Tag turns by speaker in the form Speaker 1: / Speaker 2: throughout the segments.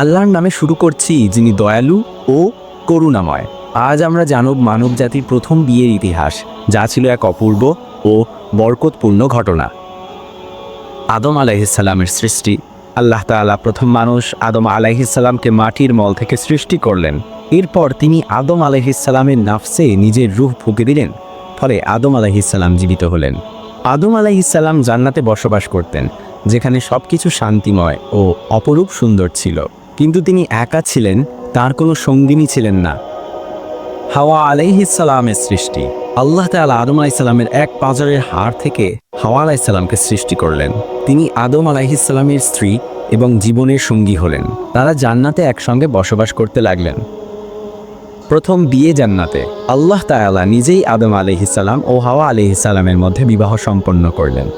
Speaker 1: আল্লাহর নামে শুরু করছি যিনি দয়ালু ও করুণাময়। আজ আমরা জানব মানব জাতির প্রথম বিয়ের ইতিহাস, যা ছিল এক অপূর্ব ও বরকতপূর্ণ ঘটনা। আদম আলাইহিসাল্লামের সৃষ্টি। আল্লাহ তাআলা প্রথম মানুষ আদম আলাইহিসাল্লামকে মাটির মল থেকে সৃষ্টি করলেন। এরপর তিনি আদম আলাইহিসাল্লামের নাফসে নিজের রূহ ফুঁকে দিলেন, ফলে আদম আলাইহিসাল্লাম জীবিত হলেন। আদম আলাইহিসাল্লাম জান্নাতে বসবাস করতেন, যেখানে সবকিছু শান্তিময় ও অপরূপ সুন্দর ছিল। কিন্তু তিনি একা ছিলেন, তার কোনো সঙ্গিনী ছিলেন না। হাওয়া আলাইহিসালামের সৃষ্টি। আল্লাহ তাআলা আদম আলাইসাল্লামের এক পাজরের হাড় থেকে হাওয়া আলাইসাল্লামকে সৃষ্টি করলেন। তিনি আদম আলাইহিসাল্লামের স্ত্রী এবং জীবনের সঙ্গী হলেন। তারা জান্নাতে একসঙ্গে বসবাস করতে লাগলেন। প্রথম বিয়ে জান্নাতে। আল্লাহ তায়ালা নিজেই আদম আলাইহিসাল্লাম ও হাওয়া আলাইহিসাল্লামের মধ্যে বিবাহ সম্পন্ন করলেন।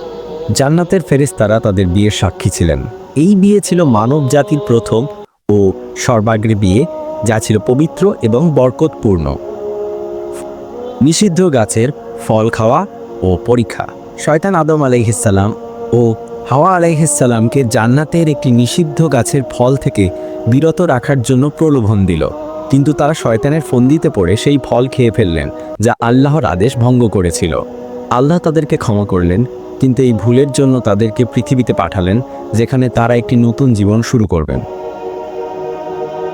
Speaker 1: জান্নাতের ফেরেশতারা তাদের বিয়ের সাক্ষী ছিলেন। এই বিয়ে ছিল মানব জাতির প্রথম ও সর্বাগ্রে বিয়ে, যা ছিল পবিত্র এবং বরকতপূর্ণ। নিষিদ্ধ গাছের ফল খাওয়া ও পরীক্ষা। শয়তান আদম আলাইহিসাল্লাম ও হাওয়া আলাইহিসাল্লামকে জান্নাতের একটি নিষিদ্ধ গাছের ফল থেকে বিরত রাখার জন্য প্রলোভন দিল। কিন্তু তারা শয়তানের ফন্দিতে পড়ে সেই ফল খেয়ে ফেললেন, যা আল্লাহর আদেশ ভঙ্গ করেছিল। আল্লাহ তাদেরকে ক্ষমা করলেন, কিন্তু এই ভুলের জন্য তাদেরকে পৃথিবীতে পাঠালেন, যেখানে তারা একটি নতুন জীবন শুরু করবেন।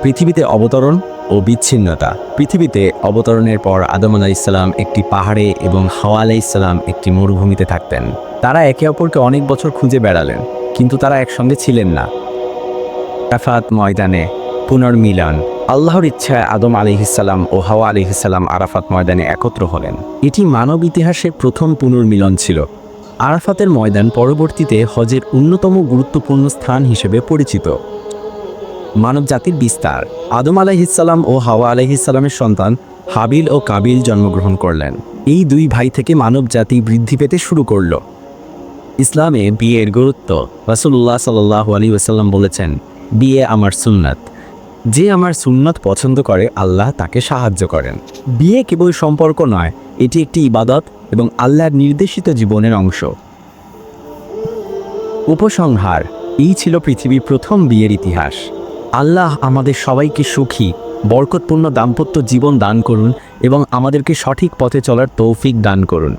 Speaker 1: পৃথিবীতে অবতরণ ও বিচ্ছিন্নতা। পৃথিবীতে অবতরণের পর আদম আলাইসাল্লাম একটি পাহাড়ে এবং হাওয়া আলাইসাল্লাম একটি মরুভূমিতে থাকতেন। তারা একে অপরকে অনেক বছর খুঁজে বেড়ালেন, কিন্তু তারা একসঙ্গে ছিলেন না। আরাফাত ময়দানে পুনর্মিলন। আল্লাহর ইচ্ছায় আদম আলিহিসাল্লাম ও হাওয়া আলিহিসাল্লাম আরাফাত ময়দানে একত্র হলেন। এটি মানব ইতিহাসের প্রথম পুনর্মিলন ছিল। আরাফাতের ময়দান পরবর্তীতে হজের অন্যতম গুরুত্বপূর্ণ স্থান হিসেবে পরিচিত। মানব জাতির বিস্তার। আদম আলাইহিসাল্লাম ও হাওয়া আলাইহিসাল্লামের সন্তান হাবিল ও কাবিল জন্মগ্রহণ করলেন। এই দুই ভাই থেকে মানব জাতি বৃদ্ধি পেতে শুরু করল। ইসলামে বিয়ের গুরুত্ব। রাসুল্লাহ সাল্লাহ আলী ওসাল্লাম বলেছেন, বিয়ে আমার সুন্নাত। যে আমার সুন্নত পছন্দ করে, আল্লাহ তাকে সাহায্য করেন। বিয়ে কেবল সম্পর্ক নয়, এটি একটি ইবাদত এবং আল্লাহর নির্দেশিত জীবনের অংশ। উপসংহার, এই ছিল পৃথিবীর প্রথম বিয়ের ইতিহাস। আল্লাহ আমাদের সবাইকে সুখী, বরকতপূর্ণ দাম্পত্য জীবন দান করুন এবং আমাদেরকে সঠিক পথে চলার তৌফিক দান করুন।